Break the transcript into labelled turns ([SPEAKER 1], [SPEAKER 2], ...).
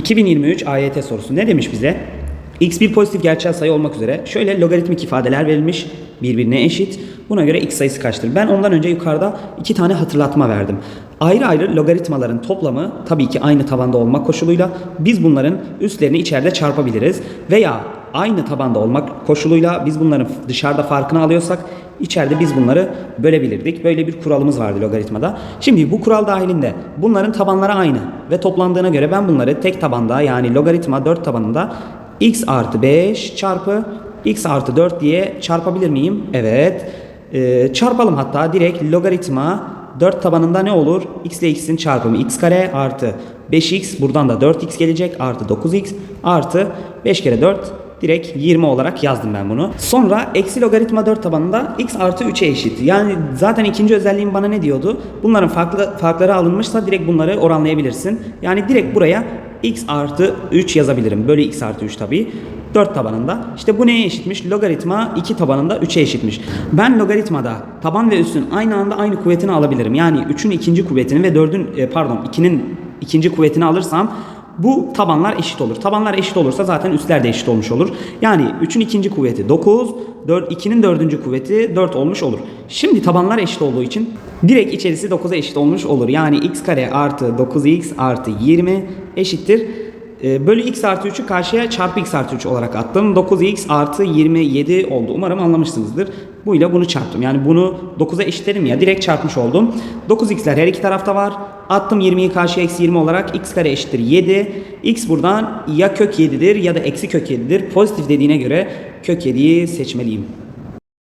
[SPEAKER 1] 2023 AYT sorusu ne demiş bize? x bir pozitif gerçel sayı olmak üzere şöyle logaritmik ifadeler verilmiş birbirine eşit. Buna göre x sayısı kaçtır? Ben ondan önce yukarıda iki tane hatırlatma verdim. Ayrı ayrı logaritmaların toplamı tabii ki aynı tabanda olmak koşuluyla biz bunların üstlerini içeride çarpabiliriz. Veya aynı tabanda olmak koşuluyla biz bunların dışarıda farkını alıyorsak içeride biz bunları bölebilirdik. Böyle bir kuralımız vardı logaritmada. Şimdi bu kural dahilinde bunların tabanları aynı ve toplandığına göre ben bunları tek tabanda yani logaritma 4 tabanında x artı 5 çarpı x artı 4 diye çarpabilir miyim? Evet. Ee, çarpalım hatta direkt logaritma 4 tabanında ne olur? x ile x'in çarpımı x kare artı 5x buradan da 4x gelecek artı 9x artı 5 kere 4 direkt 20 olarak yazdım ben bunu. Sonra eksi logaritma 4 tabanında x artı 3'e eşit. Yani zaten ikinci özelliğim bana ne diyordu? Bunların farklı farkları alınmışsa direkt bunları oranlayabilirsin. Yani direkt buraya x artı 3 yazabilirim. Bölü x artı 3 tabii. 4 tabanında. İşte bu neye eşitmiş? Logaritma 2 tabanında 3'e eşitmiş. Ben logaritmada taban ve üstün aynı anda aynı kuvvetini alabilirim. Yani 3'ün ikinci kuvvetini ve 4'ün e, pardon 2'nin ikinci kuvvetini alırsam bu tabanlar eşit olur. Tabanlar eşit olursa zaten üstler de eşit olmuş olur. Yani 3'ün ikinci kuvveti 9, 4, 2'nin dördüncü kuvveti 4 olmuş olur. Şimdi tabanlar eşit olduğu için direkt içerisi 9'a eşit olmuş olur. Yani x kare artı 9x artı 20 eşittir. E, bölü x artı 3'ü karşıya çarpı x artı 3 olarak attım. 9x artı 27 oldu. Umarım anlamışsınızdır. Bu ile bunu çarptım. Yani bunu 9'a eşitlerim ya. Direkt çarpmış oldum. 9x'ler her iki tarafta var. Attım 20'yi karşıya eksi 20 olarak x kare eşittir 7. x buradan ya kök 7'dir ya da eksi kök 7'dir. Pozitif dediğine göre kök 7'yi seçmeliyim.